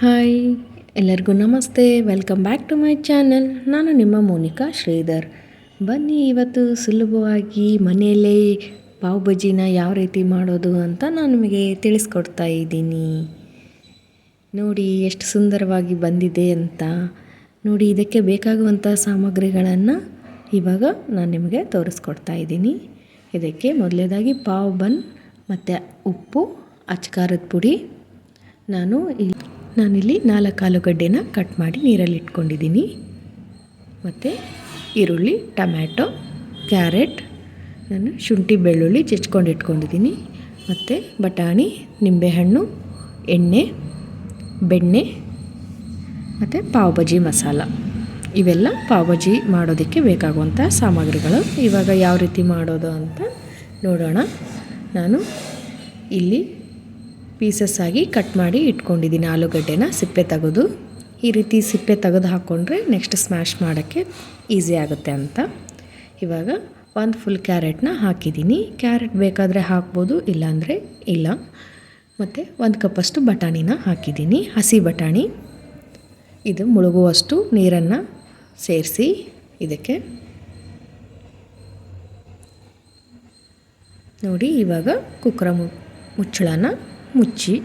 Hi, ಎಲ್ಲರಿಗೂ ನಮಸ್ತೆ. Welcome back to my channel ನಾನು ನಿಮ್ಮ ಮೋನಿಕಾ ಶ್ರೀಧರ್. ಬನ್ನಿ ಇವತ್ತು ಸುಲಭವಾಗಿ ಮನೆಯಲ್ಲೇ ಪಾವ್ ಬಜ್ಜಿನ ಯಾವ ರೀತಿ ಮಾಡೋದು ಅಂತ ನಾನು ನಿಮಗೆ ತಿಳಿಸ್ಕೊಡ್ತಾ ಇದ್ದೀನಿ. ನೋಡಿ, ಎಷ್ಟು ಸುಂದರವಾಗಿ ಬಂದಿದೆ ಅಂತ. ನೋಡಿ, ಇದಕ್ಕೆ ಬೇಕಾಗುವಂಥ ಸಾಮಗ್ರಿಗಳನ್ನು ಇವಾಗ ನಾನು ನಿಮಗೆ ತೋರಿಸ್ಕೊಡ್ತಾ ಇದ್ದೀನಿ. ಇದಕ್ಕೆ ಮೊದಲೇದಾಗಿ ಪಾವ್ ಬನ್, ಮತ್ತು ಉಪ್ಪು, ಅಚ್ಕಾರದ ಪುಡಿ. ನಾನು ಇಲ್ಲಿ ನಾನಿಲ್ಲಿ ನಾಲ್ಕು ಆಲೂಗಡ್ಡೆನ ಕಟ್ ಮಾಡಿ ನೀರಲ್ಲಿ ಇಟ್ಕೊಂಡಿದ್ದೀನಿ ಮತ್ತು ಈರುಳ್ಳಿ, ಟಮ್ಯಾಟೊ, ಕ್ಯಾರೆಟ್, ನಾನು ಶುಂಠಿ, ಬೆಳ್ಳುಳ್ಳಿ ಜಜ್ಕೊಂಡು ಇಟ್ಕೊಂಡಿದ್ದೀನಿ. ಮತ್ತು ಬಟಾಣಿ, ನಿಂಬೆಹಣ್ಣು, ಎಣ್ಣೆ, ಬೆಣ್ಣೆ, ಮತ್ತು ಪಾವ್ ಬಜಿ ಮಸಾಲ. ಇವೆಲ್ಲ ಪಾವ್ ಬಜಿ ಮಾಡೋದಕ್ಕೆ ಬೇಕಾಗುವಂಥ ಸಾಮಗ್ರಿಗಳು. ಇವಾಗ ಯಾವ ರೀತಿ ಮಾಡೋದು ಅಂತ ನೋಡೋಣ. ನಾನು ಇಲ್ಲಿ ಪೀಸಸ್ ಆಗಿ ಕಟ್ ಮಾಡಿ ಇಟ್ಕೊಂಡಿದ್ದೀನಿ ಆಲೂಗಡ್ಡೆನ ಸಿಪ್ಪೆ ತೆಗೆದು. ಈ ರೀತಿ ಸಿಪ್ಪೆ ತೆಗೆದು ಹಾಕ್ಕೊಂಡ್ರೆ ನೆಕ್ಸ್ಟ್ ಸ್ಮ್ಯಾಶ್ ಮಾಡೋಕ್ಕೆ ಈಸಿ ಆಗುತ್ತೆ ಅಂತ. ಇವಾಗ ಒಂದು ಫುಲ್ ಕ್ಯಾರೆಟ್ನ ಹಾಕಿದ್ದೀನಿ. ಕ್ಯಾರೆಟ್ ಬೇಕಾದರೆ ಹಾಕ್ಬೋದು, ಇಲ್ಲಾಂದರೆ ಇಲ್ಲ. ಮತ್ತು ಒಂದು ಕಪ್ಪಷ್ಟು ಬಟಾಣಿನ ಹಾಕಿದ್ದೀನಿ. ಹಸಿ ಬಟಾಣಿ. ಇದು ಮುಳುಗುವಷ್ಟು ನೀರನ್ನು ಸೇರಿಸಿ ಇದಕ್ಕೆ. ನೋಡಿ, ಇವಾಗ ಕುಕ್ಕರ ಮುಚ್ಚಳನ ಮುಚ್ಚಿ.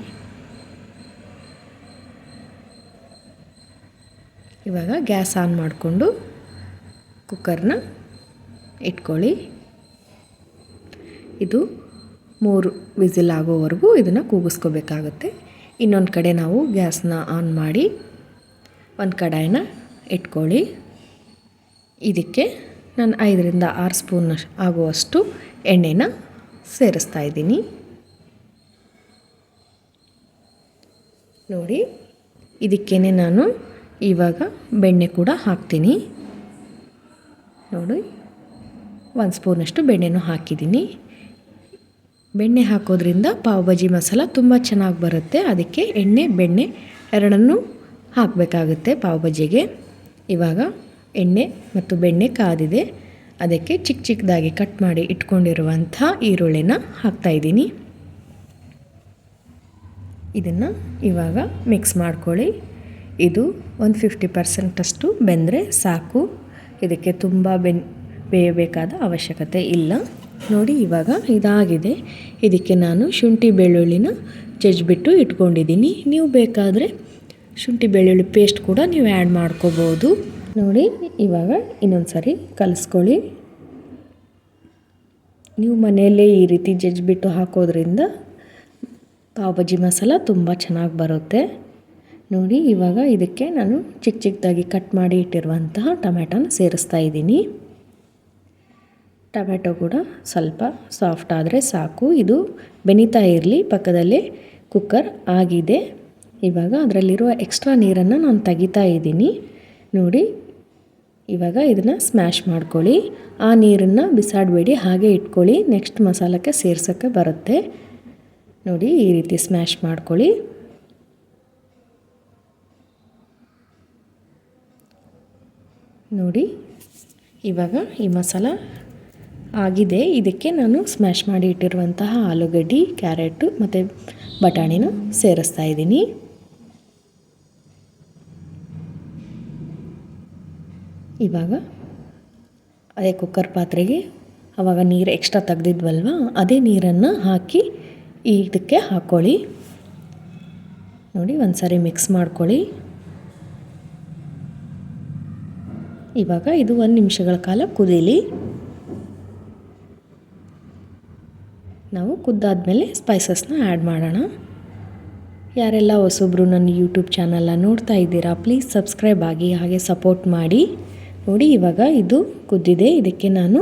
ಇವಾಗ ಗ್ಯಾಸ್ ಆನ್ ಮಾಡಿಕೊಂಡು ಕುಕ್ಕರ್ನ ಇಟ್ಕೊಳ್ಳಿ. ಇದು ಮೂರು ವಿಸಿಲ್ ಆಗೋವರೆಗೂ ಇದನ್ನು ಕೂಗಿಸ್ಕೋಬೇಕಾಗುತ್ತೆ. ಇನ್ನೊಂದು ಕಡೆ ನಾವು ಗ್ಯಾಸ್ನ ಆನ್ ಮಾಡಿ ಒಂದು ಕಡಾಯಿನ ಇಟ್ಕೊಳ್ಳಿ. ಇದಕ್ಕೆ ನಾನು ಐದರಿಂದ ಆರು ಸ್ಪೂನ್ ಆಗುವಷ್ಟು ಎಣ್ಣೆನ ಸೇರಿಸ್ತಾ ಇದ್ದೀನಿ. ನೋಡಿ ಇದಕ್ಕೇ ನಾನು ಇವಾಗ ಬೆಣ್ಣೆ ಕೂಡ ಹಾಕ್ತೀನಿ. ನೋಡಿ, ಒಂದು ಸ್ಪೂನಷ್ಟು ಬೆಣ್ಣೆನೂ ಹಾಕಿದ್ದೀನಿ. ಬೆಣ್ಣೆ ಹಾಕೋದ್ರಿಂದ ಪಾವ್ ಭಾಜಿ ಮಸಾಲ ತುಂಬ ಚೆನ್ನಾಗಿ ಬರುತ್ತೆ. ಅದಕ್ಕೆ ಎಣ್ಣೆ, ಬೆಣ್ಣೆ ಎರಡನ್ನೂ ಹಾಕಬೇಕಾಗುತ್ತೆ ಪಾವ್ ಭಾಜಿಗೆ. ಇವಾಗ ಎಣ್ಣೆ ಮತ್ತು ಬೆಣ್ಣೆ ಕಾದಿದೆ. ಅದಕ್ಕೆ ಚಿಕ್ಕ ಚಿಕ್ಕದಾಗಿ ಕಟ್ ಮಾಡಿ ಇಟ್ಕೊಂಡಿರುವಂಥ ಈರುಳ್ಳಿನ ಹಾಕ್ತಾಯಿದ್ದೀನಿ ಇದನ್ನು ಇವಾಗ ಮಿಕ್ಸ್ ಮಾಡ್ಕೊಳ್ಳಿ. ಇದು ಒಂದು ಫಿಫ್ಟಿ ಪರ್ಸೆಂಟಷ್ಟು ಬೆಂದರೆ ಸಾಕು. ಇದಕ್ಕೆ ತುಂಬ ಬೆನ್, ಬೇಯಬೇಕಾದ ಅವಶ್ಯಕತೆ ಇಲ್ಲ. ನೋಡಿ ಇವಾಗ ಇದಾಗಿದೆ. ಇದಕ್ಕೆ ನಾನು ಶುಂಠಿ ಬೆಳ್ಳುಳ್ಳಿನ ಜಜ್ಜಿಬಿಟ್ಟು ಇಟ್ಕೊಂಡಿದ್ದೀನಿ. ನೀವು ಬೇಕಾದರೆ ಶುಂಠಿ ಬೆಳ್ಳುಳ್ಳಿ ಪೇಸ್ಟ್ ಕೂಡ ನೀವು ಆ್ಯಡ್ ಮಾಡ್ಕೋಬೋದು. ನೋಡಿ ಇವಾಗ ಇನ್ನೊಂದು ಸಾರಿ ಕಲಿಸ್ಕೊಳ್ಳಿ. ನೀವು ಮನೆಯಲ್ಲೇ ಈ ರೀತಿ ಜಜ್ಜಿಬಿಟ್ಟು ಹಾಕೋದ್ರಿಂದ ಪಾವ್ ಬಜ್ಜಿ ಮಸಾಲ ತುಂಬ ಚೆನ್ನಾಗಿ ಬರುತ್ತೆ. ನೋಡಿ, ಇವಾಗ ಇದಕ್ಕೆ ನಾನು ಚಿಕ್ಕ ಚಿಕ್ಕದಾಗಿ ಕಟ್ ಮಾಡಿ ಇಟ್ಟಿರುವಂತಹ ಟೊಮೆಟೊನ ಸೇರಿಸ್ತಾ ಇದ್ದೀನಿ. ಟೊಮೆಟೊ ಕೂಡ ಸ್ವಲ್ಪ ಸಾಫ್ಟ್ ಆದರೆ ಸಾಕು. ಇದು ಬೆನಿತಾ ಇರಲಿ, ಪಕ್ಕದಲ್ಲಿ ಕುಕ್ಕರ್ ಆಗಿದೆ. ಇವಾಗ ಅದರಲ್ಲಿರುವ ಎಕ್ಸ್ಟ್ರಾ ನೀರನ್ನು ನಾನು ತೆಗಿತಾ ಇದ್ದೀನಿ. ನೋಡಿ, ಇವಾಗ ಇದನ್ನು ಸ್ಮ್ಯಾಶ್ ಮಾಡ್ಕೊಳ್ಳಿ. ಆ ನೀರನ್ನು ಬಿಸಾಡಬೇಡಿ, ಹಾಗೆ ಇಟ್ಕೊಳ್ಳಿ. ನೆಕ್ಸ್ಟ್ ಮಸಾಲಕ್ಕೆ ಸೇರ್ಸೋಕ್ಕೆ ಬರುತ್ತೆ. ನೋಡಿ ಈ ರೀತಿ ಸ್ಮ್ಯಾಶ್ ಮಾಡ್ಕೊಳ್ಳಿ. ನೋಡಿ, ಇವಾಗ ಈ ಮಸಾಲ ಆಗಿದೆ. ಇದಕ್ಕೆ ನಾನು ಸ್ಮ್ಯಾಶ್ ಮಾಡಿ ಇಟ್ಟಿರುವಂತಹ ಆಲೂಗಡ್ಡೆ ಕ್ಯಾರೆಟು ಮತ್ತು ಬಟಾಣಿನ ಸೇರಿಸ್ತಾ ಇದ್ದೀನಿ. ಇವಾಗ ಅದೇ ಕುಕ್ಕರ್ ಪಾತ್ರೆಗೆ ಆವಾಗ ನೀರು ಎಕ್ಸ್ಟ್ರಾ ತೆಗ್ದಿದ್ವಲ್ವ, ಅದೇ ನೀರನ್ನು ಹಾಕಿ ಇದಕ್ಕೆ ಹಾಕ್ಕೊಳ್ಳಿ ನೋಡಿ ಒಂದು ಸಾರಿ ಮಿಕ್ಸ್ ಮಾಡ್ಕೊಳ್ಳಿ. ಇವಾಗ ಇದು ಒಂದು ನಿಮಿಷಗಳ ಕಾಲ ಕುದೀಲಿ. ನಾವು ಕುದ್ದಾದ್ಮೇಲೆ ಸ್ಪೈಸಸ್ನ ಆ್ಯಡ್ ಮಾಡೋಣ. ಯಾರೆಲ್ಲ ಹೊಸೊಬ್ಬರು ನನ್ನ ಯೂಟ್ಯೂಬ್ ಚಾನಲ್ನ ನೋಡ್ತಾ ಇದ್ದೀರಾ ಪ್ಲೀಸ್ ಸಬ್ಸ್ಕ್ರೈಬ್ ಆಗಿ ಹಾಗೆ ಸಪೋರ್ಟ್ ಮಾಡಿ. ನೋಡಿ, ಇವಾಗ ಇದು ಕುದ್ದಿದೆ. ಇದಕ್ಕೆ ನಾನು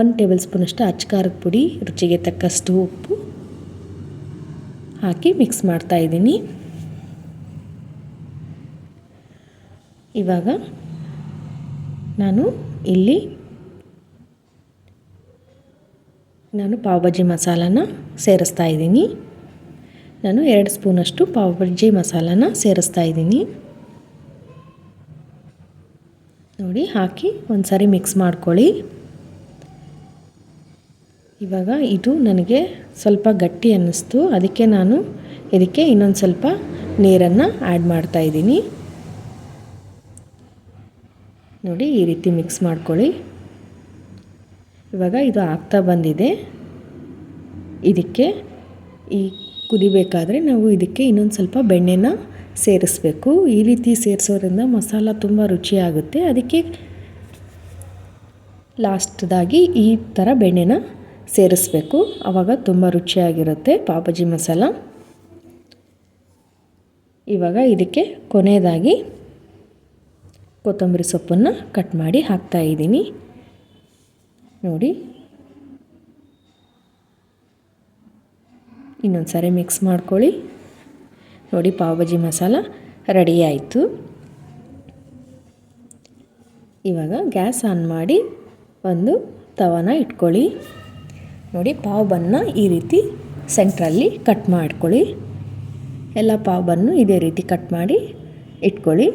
ಒನ್ ಟೇಬಲ್ ಸ್ಪೂನಷ್ಟು ಅಚ್ಚಕಾರದ ಪುಡಿ, ರುಚಿಗೆ ತಕ್ಕಷ್ಟು ಉಪ್ಪು ಹಾಕಿ ಮಿಕ್ಸ್ ಮಾಡ್ತಾ ಇದ್ದೀನಿ. ಇವಾಗ ನಾನು ಇಲ್ಲಿ ನಾನು ಪಾವ್ ಭಾಜಿ ಮಸಾಲಾನ ಸೇರಿಸ್ತಾ ಇದ್ದೀನಿ. ನಾನು ಎರಡು ಸ್ಪೂನಷ್ಟು ಪಾವ್ ಭಾಜಿ ಮಸಾಲಾನ ಸೇರಿಸ್ತಾ ಇದ್ದೀನಿ. ನೋಡಿ, ಹಾಕಿ ಒಂದು ಸಾರಿ ಮಿಕ್ಸ್ ಮಾಡ್ಕೊಳ್ಳಿ. ಇವಾಗ ಇದು ನನಗೆ ಸ್ವಲ್ಪ ಗಟ್ಟಿ ಅನ್ನಿಸ್ತು. ಅದಕ್ಕೆ ನಾನು ಇದಕ್ಕೆ ಇನ್ನೊಂದು ಸ್ವಲ್ಪ ನೀರನ್ನು ಆ್ಯಡ್ ಮಾಡ್ತಾ ಇದ್ದೀನಿ. ನೋಡಿ, ಈ ರೀತಿ ಮಿಕ್ಸ್ ಮಾಡ್ಕೊಳ್ಳಿ. ಇವಾಗ ಇದು ಆಗ್ತಾ ಬಂದಿದೆ. ಇದಕ್ಕೆ ಈ ಕುದಿಬೇಕಾದ್ರೆ ನಾವು ಇದಕ್ಕೆ ಇನ್ನೊಂದು ಸ್ವಲ್ಪ ಬೆಣ್ಣೆನ ಸೇರಿಸ್ಬೇಕು. ಈ ರೀತಿ ಸೇರಿಸೋದ್ರಿಂದ ಮಸಾಲ ತುಂಬ ರುಚಿಯಾಗುತ್ತೆ. ಅದಕ್ಕೆ ಲಾಸ್ಟ್ದಾಗಿ ಈ ಥರ ಬೆಣ್ಣೆನ ಸೇರಿಸ್ಬೇಕು. ಆವಾಗ ತುಂಬ ರುಚಿಯಾಗಿರುತ್ತೆ ಪಾಪಜಿ ಮಸಾಲ. ಇವಾಗ ಇದಕ್ಕೆ ಕೊನೆಯದಾಗಿ ಕೊತ್ತಂಬರಿ ಸೊಪ್ಪನ್ನು ಕಟ್ ಮಾಡಿ ಹಾಕ್ತಾ ಇದ್ದೀನಿ. ನೋಡಿ. ಇನ್ನೊಂದು ಸಾರಿ ಮಿಕ್ಸ್ ಮಾಡ್ಕೊಳ್ಳಿ. ನೋಡಿ ಪಾವ್ ಮಸಾಲ ರೆಡಿ ಆಯಿತು. ಇವಾಗ ಗ್ಯಾಸ್ ಆನ್ ಮಾಡಿ ಒಂದು ತವನ ಇಟ್ಕೊಳ್ಳಿ. ನೋಡಿ ಪಾವ್ ಬನ್ನ ಈ ರೀತಿ ಸೆಂಟ್ರಲ್ಲಿ ಕಟ್ ಮಾಡ್ಕೊಳ್ಳಿ. ಎಲ್ಲ ಪಾವ್ ಬನ್ನು ಇದೇ ರೀತಿ ಕಟ್ ಮಾಡಿ ಇಟ್ಕೊಳ್ಳಿ.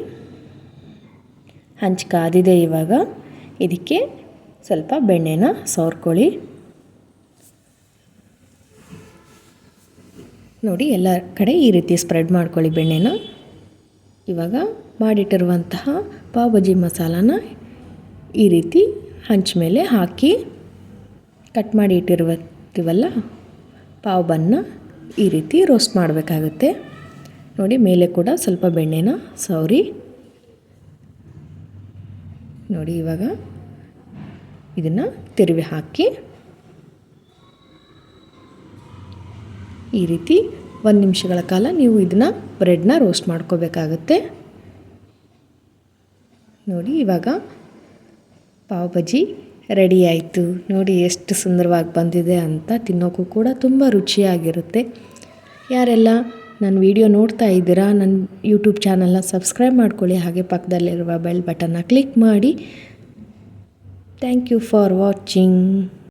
ಹಂಚು ಕಾದಿದೆ ಇವಾಗ. ಇದಕ್ಕೆ ಸ್ವಲ್ಪ ಬೆಣ್ಣೆನ ಸವರ್ಕೊಳ್ಳಿ ನೋಡಿ ಎಲ್ಲ ಕಡೆ ಈ ರೀತಿ ಸ್ಪ್ರೆಡ್ ಮಾಡ್ಕೊಳ್ಳಿ ಬೆಣ್ಣೆನ. ಇವಾಗ ಮಾಡಿಟ್ಟಿರುವಂತಹ ಪಾವ್ ಬಜ್ಜಿ ಮಸಾಲಾನ ಈ ರೀತಿ ಹಂಚ ಮೇಲೆ ಹಾಕಿ ಕಟ್ ಮಾಡಿ ಇಟ್ಟಿರುವಲ್ಲ ಪಾವ್ ಬನ್ನ ಈ ರೀತಿ ರೋಸ್ಟ್ ಮಾಡಬೇಕಾಗುತ್ತೆ. ನೋಡಿ, ಮೇಲೆ ಕೂಡ ಸ್ವಲ್ಪ ಬೆಣ್ಣೆನ ಸೌರಿ ನೋಡಿ, ಇವಾಗ ಇದನ್ನು ತಿರುವಿ ಹಾಕಿ. ಈ ರೀತಿ ಒಂದು ನಿಮಿಷಗಳ ಕಾಲ ನೀವು ಇದನ್ನು ಬ್ರೆಡ್ನ ರೋಸ್ಟ್ ಮಾಡ್ಕೋಬೇಕಾಗುತ್ತೆ. ನೋಡಿ, ಇವಾಗ ಪಾವ್ ಬಜ್ಜಿ ರೆಡಿ ಆಯಿತು. ನೋಡಿ ಎಷ್ಟು ಸುಂದರವಾಗಿ ಬಂದಿದೆ ಅಂತ ತಿನ್ನೋಕ್ಕೂ ಕೂಡ ತುಂಬ ರುಚಿಯಾಗಿರುತ್ತೆ. ಯಾರೆಲ್ಲ ನನ್ನ ವಿಡಿಯೋ ನೋಡ್ತಾ ಇದ್ದೀರಾ, ನನ್ನ ಯೂಟ್ಯೂಬ್ ಚಾನಲ್ನ ಸಬ್ಸ್ಕ್ರೈಬ್ ಮಾಡ್ಕೊಳ್ಳಿ. ಹಾಗೆ ಪಕ್ಕದಲ್ಲಿರುವ ಬೆಲ್ ಬಟನ್ನ ಕ್ಲಿಕ್ ಮಾಡಿ. Thank you for watching.